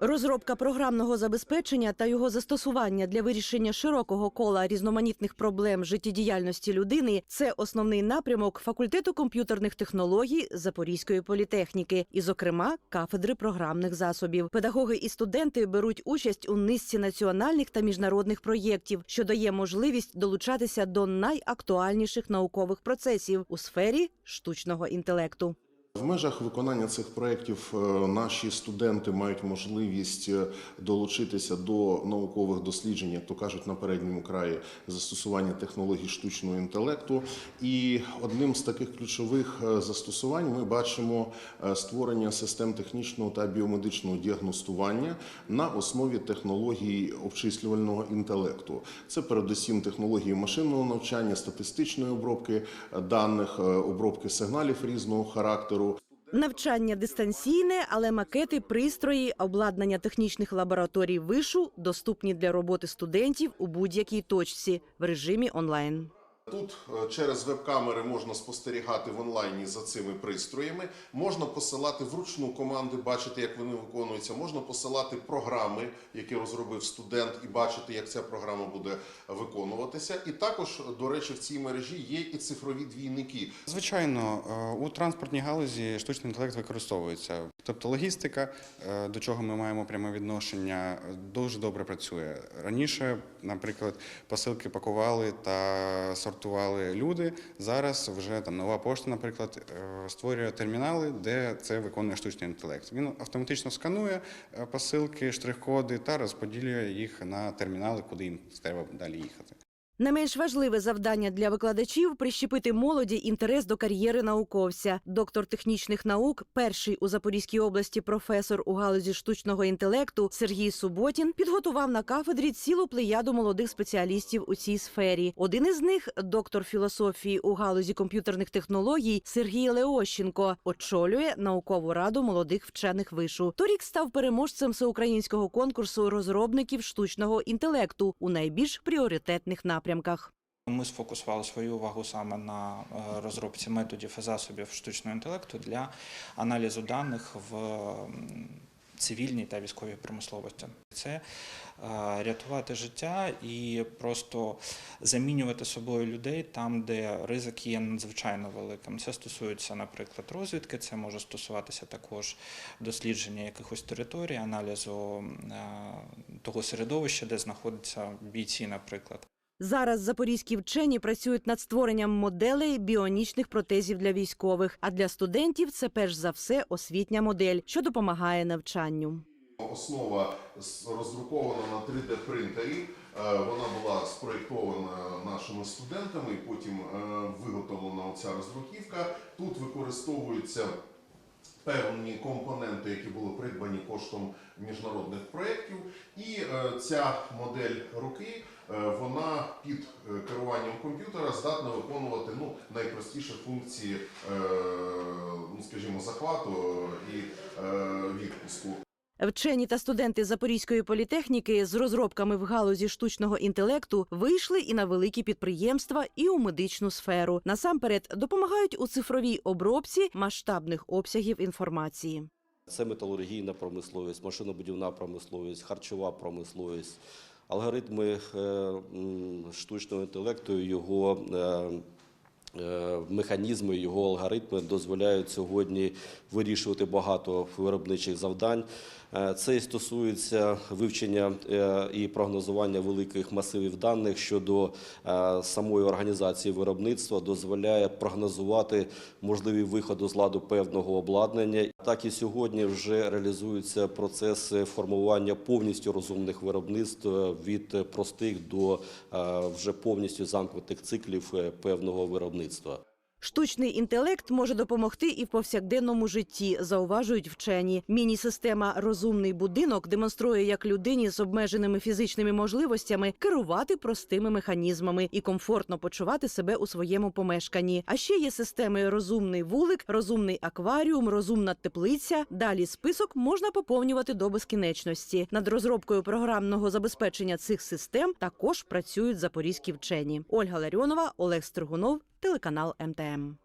Розробка програмного забезпечення та його застосування для вирішення широкого кола різноманітних проблем життєдіяльності людини це основний напрямок факультету комп'ютерних технологій Запорізької політехніки, і, зокрема, кафедри програмних засобів. Педагоги і студенти беруть участь у низці національних та міжнародних проєктів, що дає можливість долучатися до найактуальніших наукових процесів у сфері штучного інтелекту. В межах виконання цих проєктів е, наші студенти мають можливість е, долучитися до наукових досліджень, як то кажуть, на передньому краї застосування технологій штучного інтелекту. І одним з таких ключових е, застосувань ми бачимо створення систем технічного та біомедичного діагностування на основі технологій обчислювального інтелекту. Це передусім технології машинного навчання, статистичної обробки даних, обробки сигналів різного характеру. Навчання дистанційне, але макети, пристрої, обладнання технічних лабораторій вишу доступні для роботи студентів у будь-якій точці в режимі онлайн. Тут е, через веб-камери можна спостерігати в онлайні за цими пристроями. Можна посилати вручну команди, бачити, як вони виконуються. Можна посилати програми, які розробив студент, і бачити, як ця програма буде виконуватися. І також, до речі, в цій мережі є і цифрові двійники. Звичайно, е, у транспортній галузі штучний інтелект використовується. Тобто логістика, е, до чого ми маємо пряме відношення, дуже добре працює. Раніше, наприклад, посилки пакували та сортували люди. Зараз вже там нова пошта, наприклад, е, створює термінали, де це виконує штучний інтелект. Він автоматично сканує е, посилки, штрих-коди та розподілює їх на термінали, куди їм треба далі їхати. Не менш важливе завдання для викладачів прищепити молоді інтерес до кар'єри науковця. Доктор технічних наук, перший у Запорізькій області професор у галузі штучного інтелекту Сергій Суботін підготував на кафедрі цілу плеяду молодих спеціалістів у цій сфері. Один із них доктор філософії у галузі комп'ютерних технологій Сергій Леощенко, очолює наукову раду молодих вчених вишу. Торік став переможцем всеукраїнського конкурсу розробників штучного інтелекту у найбільш пріоритетних напрямках. Ми сфокусували свою увагу саме на е, розробці методів і засобів штучного інтелекту для аналізу даних в цивільній та військовій промисловості. Це е, рятувати життя і просто замінювати собою людей там, де ризик є надзвичайно великим. Це стосується, наприклад, розвідки, це може стосуватися також дослідження якихось територій, аналізу е, того середовища, де знаходяться бійці, наприклад. Зараз запорізькі вчені працюють над створенням моделей біонічних протезів для військових. А для студентів це перш за все освітня модель, що допомагає навчанню. Основа роздрукована на 3D принтері. Е, Вона була спроєктована нашими студентами, потім е, виготовлена оця роздруківка. Тут використовуються певні компоненти, які були придбані коштом міжнародних проєктів. І е, ця модель руки е, вона під е, керуванням комп'ютера здатна виконувати ну, найпростіші функції, ну, скажімо, захвату і відпуску. Вчені та студенти Запорізької політехніки з розробками в галузі штучного інтелекту вийшли і на великі підприємства, і у медичну сферу. Насамперед допомагають у цифровій обробці масштабних обсягів інформації. Це металургійна промисловість, машинобудівна промисловість, харчова промисловість, алгоритми е, штучного інтелекту, його е, механізми, його алгоритми дозволяють сьогодні вирішувати багато виробничих завдань. Е, Це і стосується вивчення е, і прогнозування великих масивів даних щодо е, самої організації виробництва, дозволяє прогнозувати можливі виходу з ладу певного обладнання. Так і сьогодні вже реалізуються процеси формування повністю розумних виробництв е, від простих до е, вже повністю замкнутих циклів е, певного виробництва. Штучний інтелект може допомогти і в повсякденному житті, зауважують вчені. Міні-система Розумний будинок демонструє, як людині з обмеженими фізичними можливостями керувати простими механізмами і комфортно почувати себе у своєму помешканні. А ще є системи Розумний вулик, розумний акваріум, розумна теплиця. Далі список можна поповнювати до безкінечності. Над розробкою програмного забезпечення цих систем також працюють запорізькі вчені. Ольга Ларіонова, Олег Стригунов, телеканал МТМ.